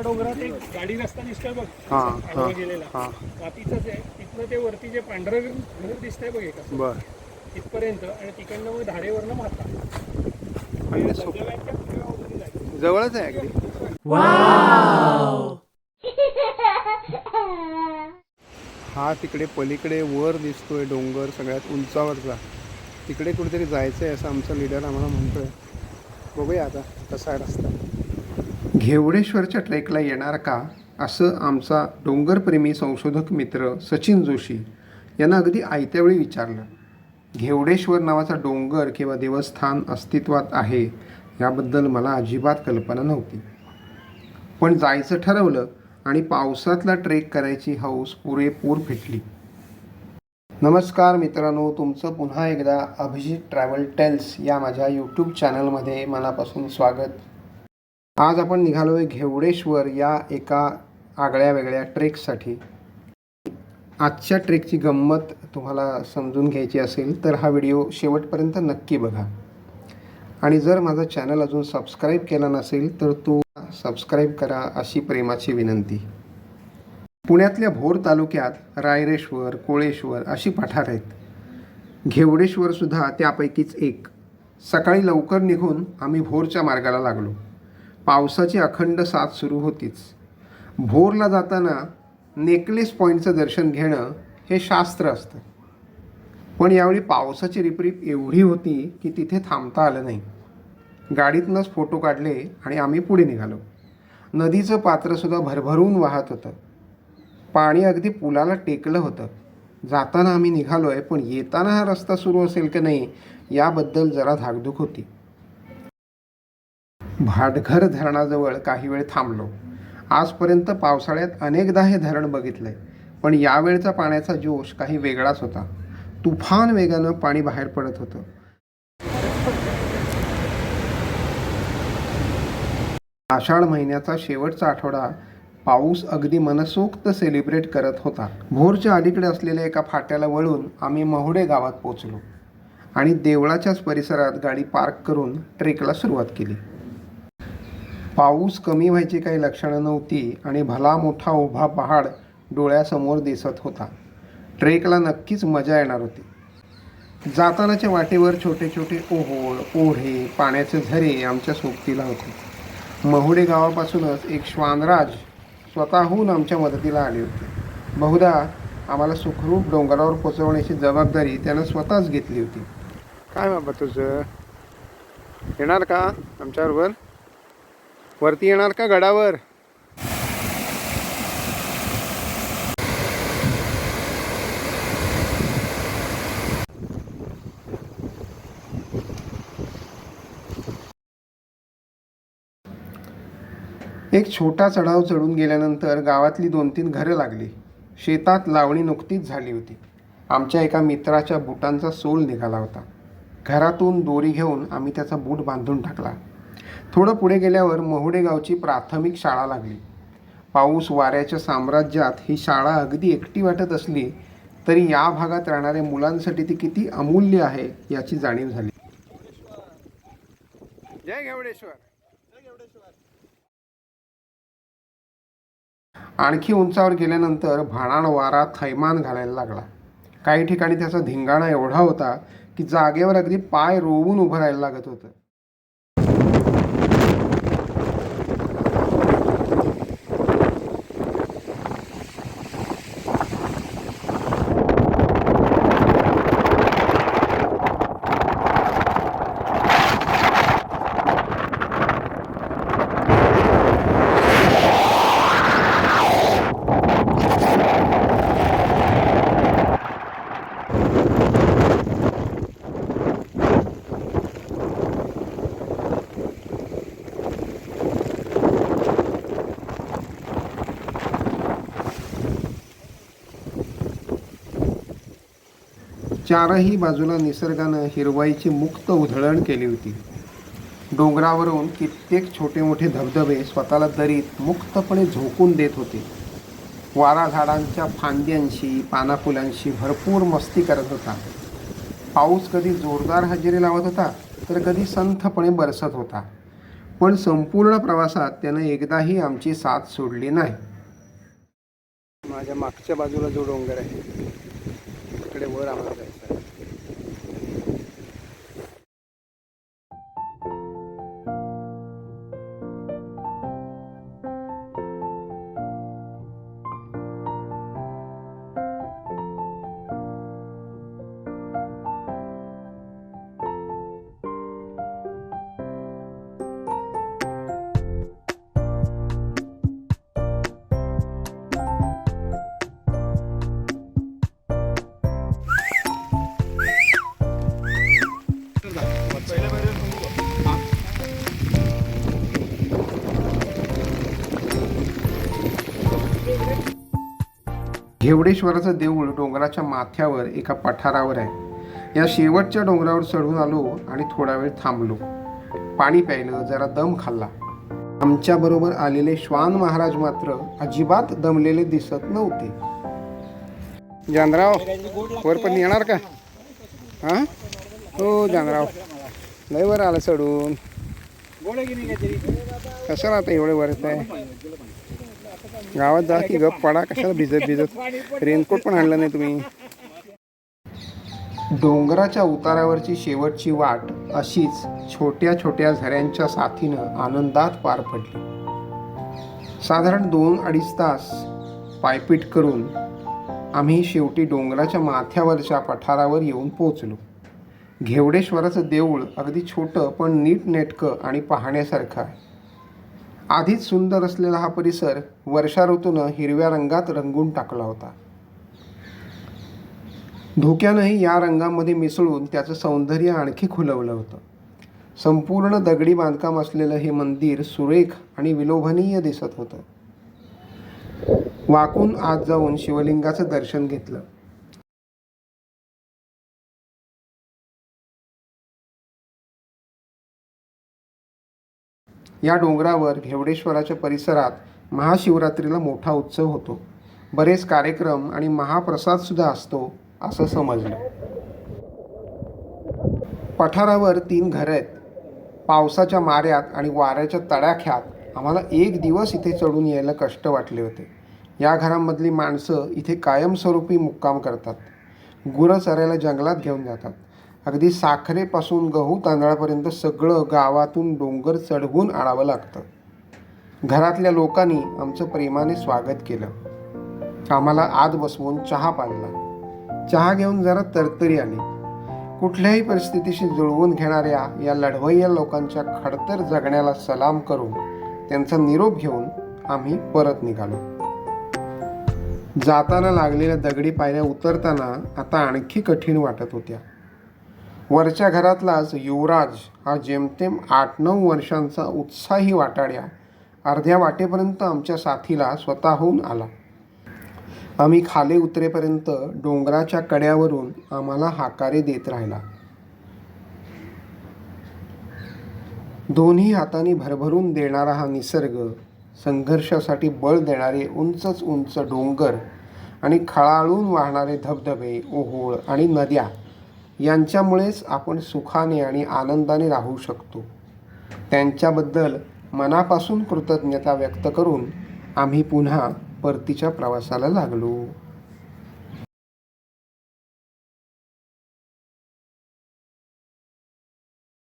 त्या डोंगरात एक गाडी रस्ता दिसतोय बघ. हां आडवा हां गेलेला. हां. मातीचाच आहे तिथनं ते वरती जे पांढरं घर दिसतंय बघ एका बर. तिथपर्यंत आणि तिकडनं मग धारेवरनं म्हाता आणि धबधब्यांच्या जायचं. जवळच आहे अगदी. हा तिकडे पलीकडे वर दिसतोय डोंगर सगळ्यात उंचावरचा. तिकडे कुठेतरी जायचं आहे असं आमचा लीडर आम्हाला म्हणतोय. बघूया आता कसा आहे रस्ता. घेवडेश्वरच्या ट्रेकला येणार का? असं आमचा डोंगरप्रेमी संशोधक मित्र सचिन जोशी यांना अगदी आयत्यावेळी विचारलं. घेवडेश्वर नावाचा डोंगर किंवा देवस्थान अस्तित्वात आहे याबद्दल मला अजिबात कल्पना नव्हती. पण जायचं ठरवलं आणि पावसातला ट्रेक करायची हौस पुरेपूर फिटली. नमस्कार मित्रांनो तुमचं पुन्हा एकदा अभिजित ट्रॅव्हल टेल्स या माझ्या यूट्यूब चॅनलमध्ये मनापासून स्वागत. आज आपण निघालो आहे घेवडेश्वर या एका आगळ्या वेगळ्या ट्रेकसाठी. आजच्या ट्रेकची गंमत तुम्हाला समजून घ्यायची असेल तर हा व्हिडिओ शेवटपर्यंत नक्की बघा. आणि जर माझा चॅनल अजून सबस्क्राईब केला नसेल तर तो सबस्क्राईब करा अशी प्रेमाची विनंती. पुण्यातल्या भोर तालुक्यात रायरेश्वर कोळेश्वर अशी पठार आहेत. घेवडेश्वरसुद्धा त्यापैकीच एक. सकाळी लवकर निघून आम्ही भोरच्या मार्गाला लागलो. पावसाची अखंड साथ सुरू होतीच. भोरला जाताना नेकलेस पॉईंटचं दर्शन घेणं हे शास्त्र असतं. पण यावेळी पावसाची रिपरिप एवढी होती की तिथे थांबता आलं नाही. गाडीतनंच फोटो काढले आणि आम्ही पुढे निघालो. नदीचं पात्रसुद्धा भरभरून वाहत होतं. पाणी अगदी पुलाला टेकलं होतं. जाताना आम्ही निघालो आहे पण येताना हा रस्ता सुरू असेल की नाही याबद्दल जरा धाकधूक होती. भाटघर धरणाजवळ काही वेळ थांबलो. आजपर्यंत पावसाळ्यात अनेकदा हे धरण बघितलंय पण यावेळचा पाण्याचा जोश काही वेगळाच होता. तुफान वेगानं पाणी बाहेर पडत होतं. आषाढ महिन्याचा शेवटचा आठवडा पाऊस अगदी मनसोक्त सेलिब्रेट करत होता. भोरच्या अलीकडे असलेल्या एका फाट्याला वळून आम्ही महुडे गावात पोचलो आणि देवळाच्याच परिसरात गाडी पार्क करून ट्रेकला सुरुवात केली. पाऊस कमी व्हायची काही लक्षणं नव्हती आणि भला मोठा उभा पहाड डोळ्यासमोर दिसत होता. ट्रेकला नक्कीच मजा येणार होती. जातानाच्या वाटेवर छोटे छोटे ओहोळ ओढे पाण्याचे झरे आमच्या सोबतीला होते. महुडे गावापासूनच एक श्वानराज स्वतःहून आमच्या मदतीला आले होते. बहुधा आम्हाला सुखरूप डोंगरावर पोचवण्याची जबाबदारी त्यानं स्वतःच घेतली होती. काय बाबा तुझं? येणार का आमच्याबरोबर? वरती येणार का गडावर? एक छोटा चढाव चढून गेल्यानंतर गावातली दोन तीन घरं लागली. शेतात लावणी नुकतीच झाली होती. आमच्या एका मित्राच्या बुटांचा सोल निघाला होता. घरातून दोरी घेऊन आम्ही त्याचा बूट बांधून टाकला. थोडं पुढे गेल्यावर महुडे गावची प्राथमिक शाळा लागली. पाऊस वाऱ्याच्या साम्राज्यात ही शाळा अगदी एकटी वाटत असली तरी या भागात राहणाऱ्या मुलांसाठी ती किती अमूल्य आहे याची जाणीव झाली. जय घेवडेश्वर. आणखी उंचावर गेल्यानंतर भाणाण वारा थैमान घालायला लागला. काही ठिकाणी त्याचा धिंगाणा एवढा होता की जागेवर अगदी पाय रोवून उभं राहायला लागत होतं. चारही बाजूला निसर्गानं हिरवाईची मुक्त उधळण केली होती. डोंगरावरून कित्येक छोटे मोठे धबधबे स्वतःला दरीत मुक्तपणे झोकून देत होते. वारा झाडांच्या फांद्यांशी पानाफुलांशी भरपूर मस्ती करत होता. पाऊस कधी जोरदार हजेरी लावत होता तर कधी संथपणे बरसत होता. पण संपूर्ण प्रवासात त्यानं एकदाही आमची साथ सोडली नाही. माझ्या मागच्या बाजूला जो डोंगर आहे तिकडे वर आम्हाला जायचं आहे घेवडेश्वराचं देऊळ डोंगराच्या माथ्यावर एका पठारावर आहे. या शेवटच्या डोंगरावर चढून आलो आणि थोडा वेळ थांबलो. पाणी प्यायलं जरा दम खाल्ला. आमच्याबरोबर आलेले श्वान महाराज मात्र अजिबात दमलेले दिसत नव्हते. जानराव वर पण येणार का? हा? हो जानराव. लय वर आलं चढून. कसं राहतं एवढे वर आहे गावात जा की गप पडा कशाला भिजत भिजत? रेनकोट पण आणलं नाही तुम्ही. डोंगराच्या उतारावरची शेवटची वाट अशीच छोट्या छोट्या झऱ्यांच्या साथीनं आनंदात पार पडली. साधारण दोन अडीच तास पायपीट करून आम्ही शेवटी डोंगराच्या माथ्यावरच्या पठारावर येऊन पोचलो घेवडेश्वराचं देऊळ अगदी छोटं पण नीटनेटकं आणि पाहण्यासारखं आहे. आधीच सुंदर असलेला हा परिसर वर्षा ऋतूनं हिरव्या रंगात रंगून टाकला होता. धुक्यानंही या रंगामध्ये मिसळून त्याचं सौंदर्य आणखी खुलवलं होतं. संपूर्ण दगडी बांधकाम असलेलं हे मंदिर सुरेख आणि विलोभनीय दिसत होतं. वाकून आत जाऊन शिवलिंगाचं दर्शन घेतलं. या डोंगरावर घेवडेश्वराच्या परिसरात महाशिवरात्रीला मोठा उत्सव होतो. बरेच कार्यक्रम आणि महाप्रसादसुद्धा असतो असं समजलं. पठारावर तीन घरं आहेत. पावसाच्या माऱ्यात आणि वाऱ्याच्या तडाख्यात आम्हाला एक दिवस इथे चढून यायला कष्ट वाटले होते. या घरांमधली माणसं इथे कायमस्वरूपी मुक्काम करतात. गुरं चरायला जंगलात घेऊन जातात. अगदी साखरेपासून गहू तांदळापर्यंत सगळं गावातून डोंगर चढवून आणावं लागतं. घरातल्या लोकांनी आमचं प्रेमाने स्वागत केलं. आम्हाला आत बसवून चहा पाजला. चहा घेऊन जरा तरतरी आली. कुठल्याही परिस्थितीशी जुळवून घेणाऱ्या या लढवय्या लोकांच्या खडतर जगण्याला सलाम करून त्यांचा निरोप घेऊन आम्ही परत निघालो. जाताना लागलेल्या दगडी पायऱ्या उतरताना आता आणखी कठीण वाटत होत्या. वरच्या घरातलाच युवराज हा जेमतेम आठ नऊ वर्षांचा उत्साही वाटाड्या. अर्ध्या वाटेपर्यंत आमच्या साथीला स्वतःहून आला. आम्ही खाली उतरेपर्यंत डोंगराच्या कड्यावरून आम्हाला हाकारे देत राहिला. दोन्ही हातांनी भरभरून देणारा हा निसर्ग संघर्षासाठी बळ देणारे उंचच उंच डोंगर आणि खळाळून वाहणारे धबधबे ओहोळ आणि नद्या यांच्यामुळेच आपण सुखाने आणि आनंदाने राहू शकतो. त्यांच्याबद्दल मनापासून कृतज्ञता व्यक्त करून आम्ही पुन्हा परतीच्या प्रवासाला लागलो.